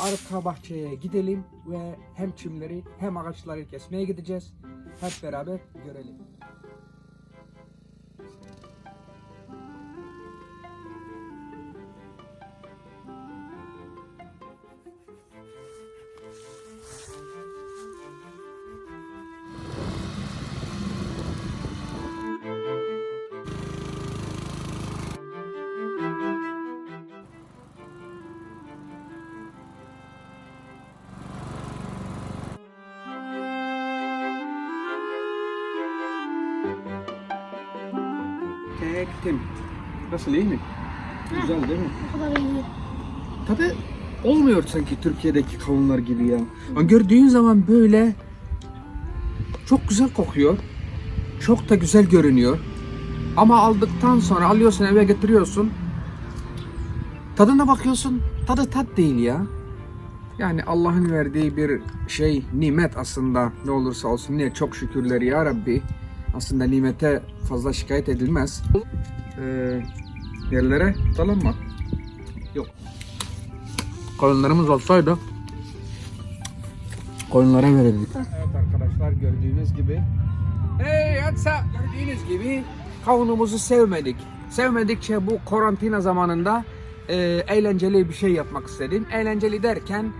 arka bahçeye gidelim ve hem çimleri hem ağaçları kesmeye gideceğiz. Hep beraber görelim. Tektim. Nasıl iyi mi? Güzel değil mi? Bu kadar iyi. Tadı olmuyor sanki Türkiye'deki kavunlar gibi ya. Ama gördüğün zaman böyle çok güzel kokuyor. Çok da güzel görünüyor. Ama aldıktan sonra alıyorsun eve getiriyorsun. Tadına bakıyorsun. Tadı tat değil ya. Yani Allah'ın verdiği bir şey nimet aslında ne olursa olsun niye çok şükürler ya Rabbi. Aslında nimete fazla şikayet edilmez. Ee, yerlere talanma. Yok. Koyunlarımız olsaydı koyunlara verirdik. Evet arkadaşlar gördüğünüz gibi. Hey Atsa gördüğünüz gibi kavunumuzu sevmedik. Sevmedikçe bu karantina zamanında e, eğlenceli bir şey yapmak istedim. Eğlenceli derken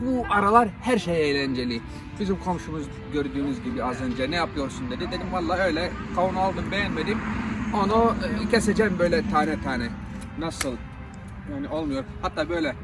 bu aralar her şey eğlenceli. Bizim komşumuz gördüğünüz gibi az önce ne yapıyorsun dedi. Dedim vallahi öyle kavun aldım beğenmedim. Onu e, keseceğim böyle tane tane. Nasıl? Yani olmuyor. Hatta böyle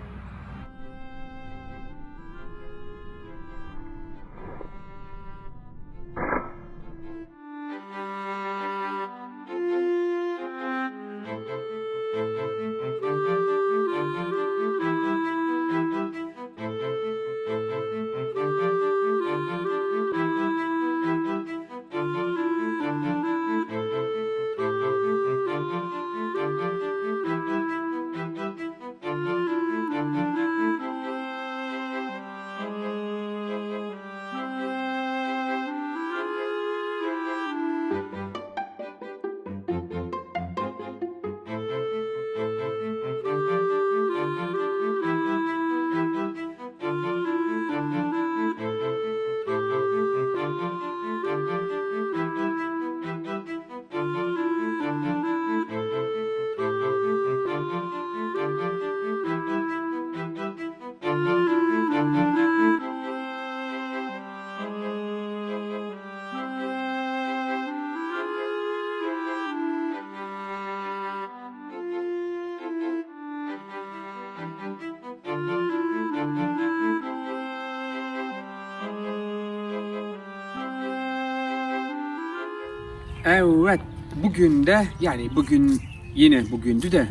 Evet, bugün de yani bugün yine bugündü de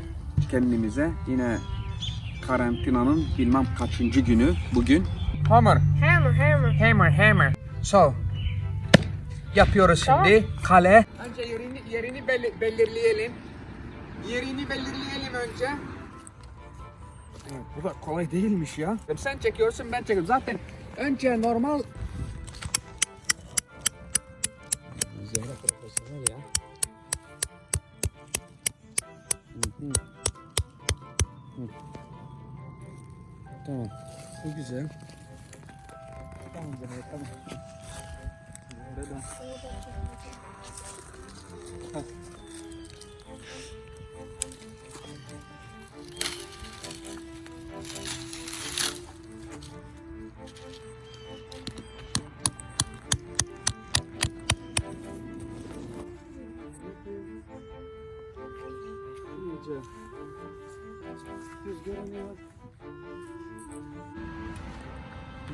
kendimize yine karantinanın bilmem kaçıncı günü bugün. Hammer, Hammer, hammer. hammer, hammer. So, yapıyoruz Tamam. şimdi kale. Önce yerini, yerini belli- belirleyelim. Yerini belirleyelim önce. Evet, bu da kolay değilmiş ya. Sen çekiyorsun ben çekiyorum. Zaten önce normal Zehra profesyonel ya. Hı hı. Hı. Tamam. Bu güzel. Tamam. Hadi.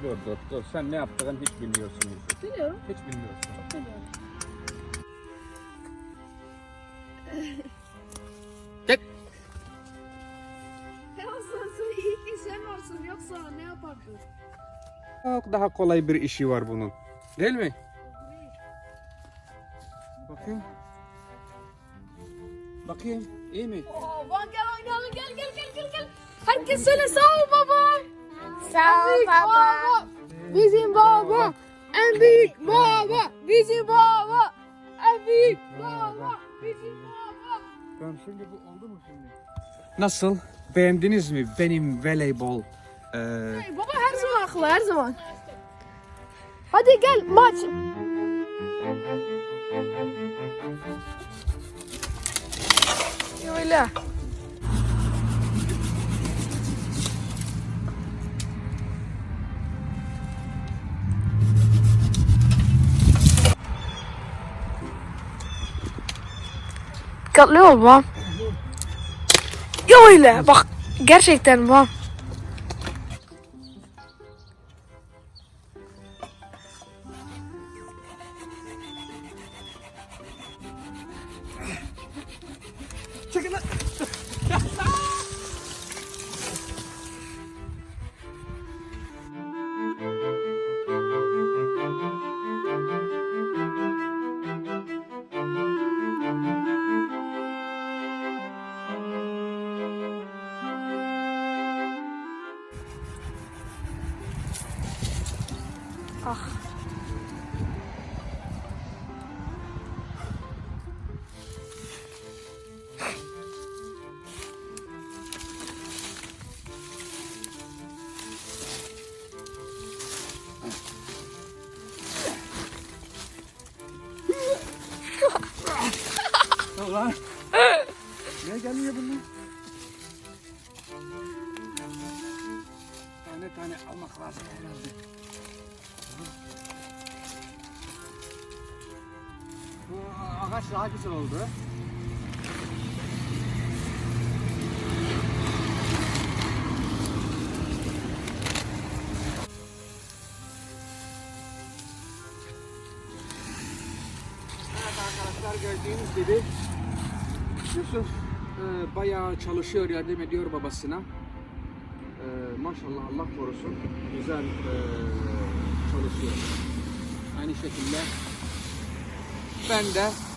Dur dur dur. Sen ne yaptığını hiç bilmiyorsun. Biliyorum. Hiç bilmiyorsun. Biliyorum. Gel. Ya sen iyi ki sen varsın yoksa ne yapardın? Çok daha kolay bir işi var bunun. Değil mi? Bakayım. Bakayım. iyi mi? Oo, bak gel oynayalım gel gel gel gel gel. Herkes söyle sağ ol baba. Sağ ol baba. Bizim baba. En büyük baba. Bizim baba. En büyük baba. Bizim baba. Tamam şimdi bu oldu mu şimdi? Nasıl? Beğendiniz mi benim voleybol Ee, Baba her zaman haklı her zaman. Hadi gel maç. Öyle. Dikkatli ol babam. Ya öyle bak gerçekten babam. Ah. Ulan. ne gelmiyor bunlar? Tane tane almak lazım herhalde. Ağaç daha güzel oldu. Arkadaşlar gördüğünüz gibi Yusuf e, bayağı çalışıyor, yardım ediyor babasına. E, maşallah Allah korusun. Güzel e, çalışıyor. Aynı şekilde ben de